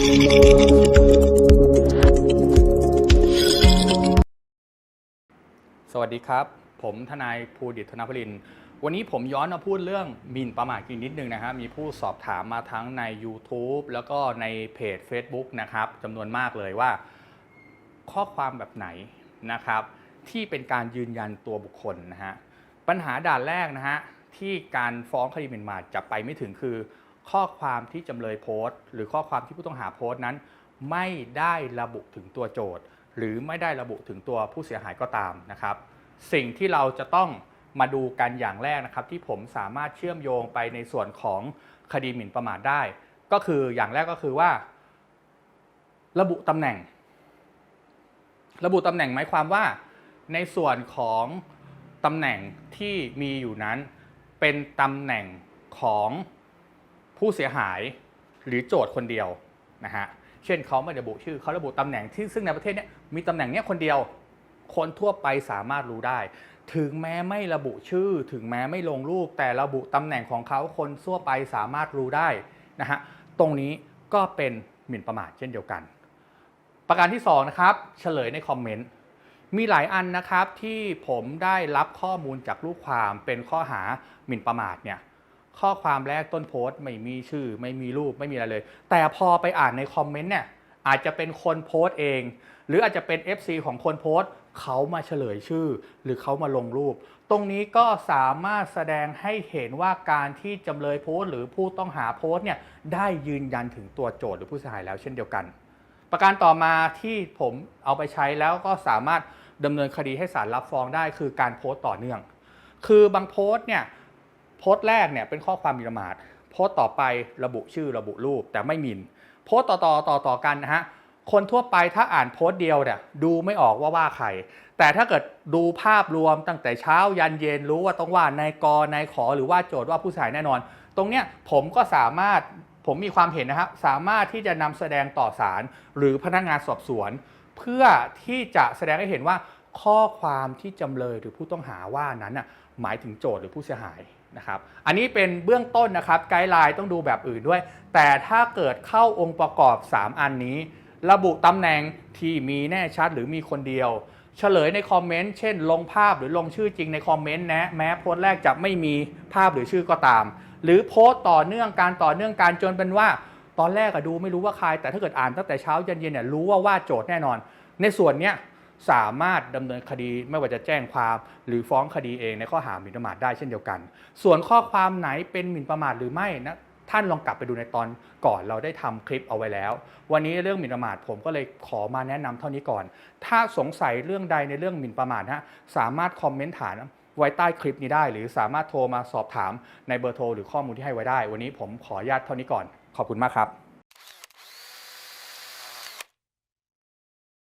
สวัสดีครับ ผมทนายภูดิตธนพลิน วันนี้ผมย้อนมาพูดเรื่องหมิ่นประมาทกันนิดนึงนะครับมีผู้สอบถามมาทั้งใน YouTube แล้วก็ในเพจ Facebook นะครับจำนวนมากเลยว่า ข้อความแบบไหนนะครับ ที่เป็นการยืนยันตัวบุคคลนะฮะปัญหาด่านแรกนะฮะที่การฟ้องคดีหมิ่นประมาทจะไปไม่ถึงคือ ข้อความที่จำเลยโพสต์ หรือข้อความที่ผู้ต้องหาโพสต์นั้น ไม่ได้ระบุถึงตัวโจทย์ หรือไม่ได้ระบุถึงตัวผู้เสียหายก็ตามนะครับ สิ่งที่เราจะต้องมาดูกันอย่างแรกนะครับ ที่ผมสามารถเชื่อมโยงไปในส่วนของคดีหมิ่นประมาทได้ ก็คืออย่างแรกก็คือว่า ระบุตำแหน่ง ระบุตำแหน่งหมายความว่า ในส่วนของตำแหน่งที่มีอยู่นั้น เป็นตำแหน่งของ ผู้เสียหายหรือโจทย์คนเดียวนะฮะเช่นเขาไม่ระบุชื่อเขาระบุตำแหน่งที่ซึ่งในประเทศนี้มีตำแหน่งเนี้ยคนเดียว คนทั่วไปสามารถรู้ได้ ถึงแม้ไม่ระบุชื่อ ถึงแม้ไม่ลงรูป แต่ระบุตำแหน่งของเขาคนทั่วไปสามารถรู้ได้นะฮะตรงนี้ก็เป็นหมิ่นประมาทเช่นเดียวกัน ประการที่สองนะครับเฉลยในคอมเมนต์มีหลายอันนะครับที่ผมได้รับข้อมูลจากลูกความเป็นข้อหาหมิ่นประมาทเนี่ย ข้อความแรกต้นโพสต์ไม่มีชื่อ ไม่มีรูปไม่มีอะไรเลย แต่พอไปอ่านในคอมเมนต์เนี่ยอาจจะเป็นคนโพสต์เอง หรืออาจจะเป็น FC ของคนโพสต์เขามาเฉลยชื่อ หรือเขามาลงรูป ตรงนี้ก็สามารถแสดงให้เห็นว่าการที่จำเลยโพสต์ หรือผู้ต้องหาโพสต์เนี่ยได้ยืนยันถึงตัวโจทย์หรือผู้เสียหายแล้วเช่นเดียวกัน ประการต่อมาที่ผมเอาไปใช้แล้วก็สามารถดำเนินคดีให้ศาลรับฟ้องได้คือการโพสต์ต่อเนื่อง คือบางโพสต์เนี่ย โพสต์แรกเนี่ยเป็นข้อความมินประมาทโพสต์ต่อไประบุชื่อระบุรูปแต่ไม่มินโพสต์ต่อต่อต่อต่อกันนะฮะคนทั่วไปถ้าอ่านโพสต์เดียวเนี่ยดูไม่ออกว่าว่าใคร แต่ถ้าเกิดดูภาพรวมตั้งแต่เช้ายันเย็นรู้ว่าต้องว่านายกนายขอหรือว่าโจทย์ว่าผู้เสียหายแน่นอน ตรงเนี้ยผมก็สามารถผมมีความเห็นนะครับสามารถที่จะนำแสดงต่อศาลหรือพนักงานสอบสวน เพื่อที่จะแสดงให้เห็นว่า ข้อความที่จำเลยหรือผู้ต้องหาว่านั้นน่ะหมายถึงโจทย์หรือผู้เสียหายนะครับ อันนี้เป็นเบื้องต้นนะครับไกด์ไลน์ต้องดูแบบอื่นด้วย แต่ถ้าเกิดเข้าองค์ประกอบ 3 อันนี้ ระบุตำแหน่งที่มีแน่ชัดหรือมีคนเดียว เฉลยในคอมเมนต์เช่น ลงภาพหรือลงชื่อจริงในคอมเมนต์นะแม้โพสต์แรกจะไม่มีภาพหรือชื่อก็ตาม หรือโพสต์ต่อเนื่องการต่อเนื่องการจนเป็นว่า ตอนแรกอะดูไม่รู้ว่าใคร แต่ถ้าเกิดอ่านตั้งแต่เช้ายันเย็นเนี่ยรู้ว่าว่าโจทย์แน่นอน ในส่วนเนี้ย สามารถดำเนินคดีไม่ว่าจะแจ้งความ หรือฟ้องคดีเองในข้อหาหมิ่นประมาทได้เช่นเดียวกัน ส่วนข้อความไหนเป็นหมิ่นประมาทหรือไม่นะท่านลองกลับไปดูในตอนก่อนเราได้ทำคลิปเอาไว้แล้ว วันนี้เรื่องหมิ่นประมาทผมก็เลยขอมาแนะนำเท่านี้ก่อน ถ้าสงสัยเรื่องใดในเรื่องหมิ่นประมาทฮะสามารถคอมเมนต์ถามไว้ใต้คลิปนี้ได้ หรือสามารถโทรมาสอบถามในเบอร์โทรหรือข้อมูลที่ให้ไว้ได้ วันนี้ผมขออนุญาตเท่านี้ก่อน ขอบคุณมากครับ